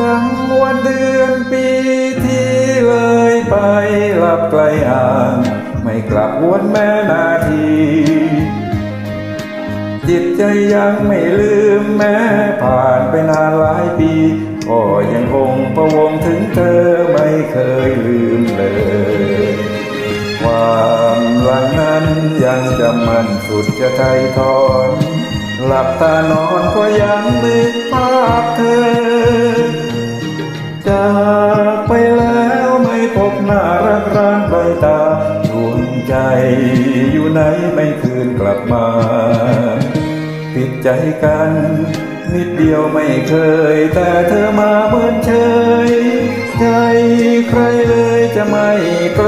ดังวันเดือนปีที่เลยไปหลับไกลห่าง ไม่กลับวนแม้นาที จิตใจยังไม่ลืมแม้ผ่านไปนานหลายปีก็ยังคงประวงถึงเธอไม่เคยลืมเลย ความหลังนั้นยังจำมันสุดจะไทยทอน หลับตานอนก็ยังนึกภาพเธอ พบหน้ารักร้างใบตาดวงใจอยู่ไหนไม่คืนกลับมาปิดใจกัน นิดเดียวไม่เคย แต่เธอมาเหมือนเฉย ใจใครเลยจะไม่กร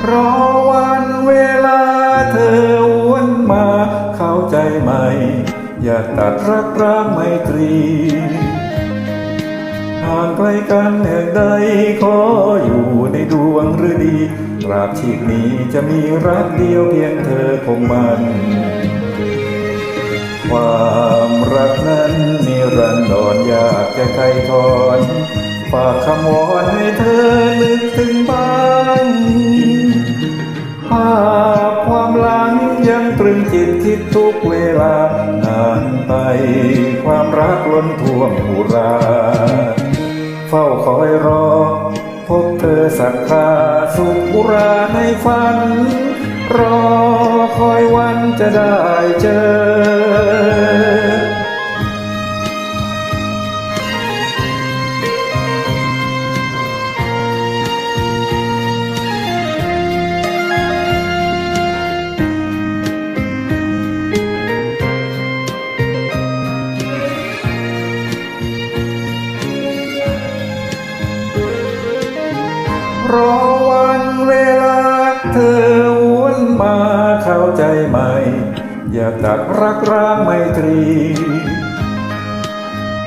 งรอวันเวลาเธอวนมา เข้าใจไหม อย่าตัดรักร้างไมตรีห่างไกลกันแห่งใดขออยู่ในดวงฤดีตราบชีพนี้จะมีรักเดียวเพียงเธอคงมัน ความรักนั้นนิรันดรอยากจะไถ่ถอนฝากคำวอนให้เธอนึกถึงบ้าน ภาพความหลังยังตรึงจิตคิดทุกเวลานานไป ความรักล้นท่วมหูรา เฝ้าคอยรอ พบเธอสักคราสุขอุราในฝัน รอคอยวันจะได้เจอ รอวันเวลาเธอวนมาเข้าใจไหม่ อย่าตัดรักร้างไมตรี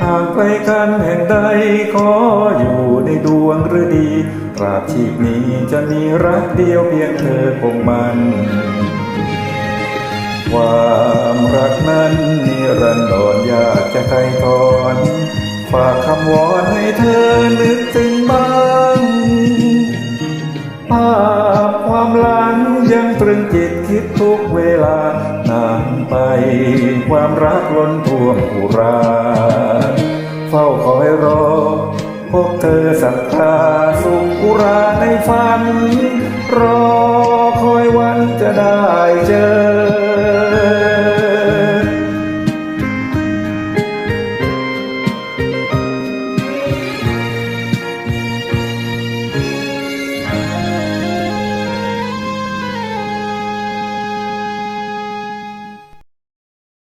ห่างไกลกันแห่งใดขออยู่ในดวงฤดี ตราบชีพนี้จะมีรักเดียวเพียงเธอคงมัน ความรักนั้นนิรันดรอยากจะไถ่ถอน ฝากคำวอนให้เธอนึกถึงบ้าง พความหลังยังตรึงจิตคิดทุกเวลานานไป ความรักล้นท่วมอุรา เฝ้าคอยรอ พบเธอสักคราสุขอุราในฝัน รอคอยวันจะได้เจอ